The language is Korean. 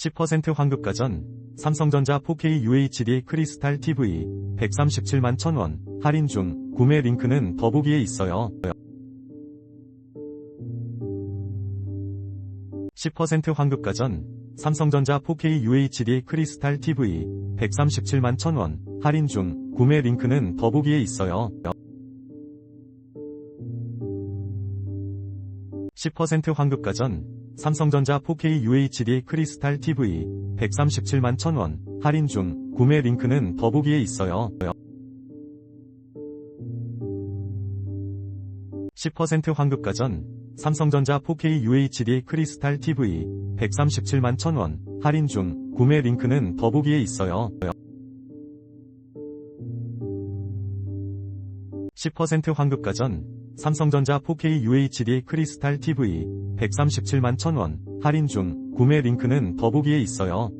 10% 환급가전, 삼성전자 4K UHD 크리스탈 TV 137만 1000원 할인 중 구매 링크는 더보기에 있어요. 10% 환급가전, 삼성전자 4K UHD 크리스탈 TV 137만 1000원 할인 중 구매 링크는 더보기에 있어요. 10% 환급가전, 삼성전자 4K UHD 크리스탈 TV 137만 1000원 할인 중 구매 링크는 더보기에 있어요. 10% 환급가전, 삼성전자 4K UHD 크리스탈 TV 137만 1000원 할인 중 구매 링크는 더보기에 있어요. 10% 환급가전, 삼성전자 4K UHD 크리스탈 TV 137만 1000원 할인 중 구매 링크는 더보기에 있어요.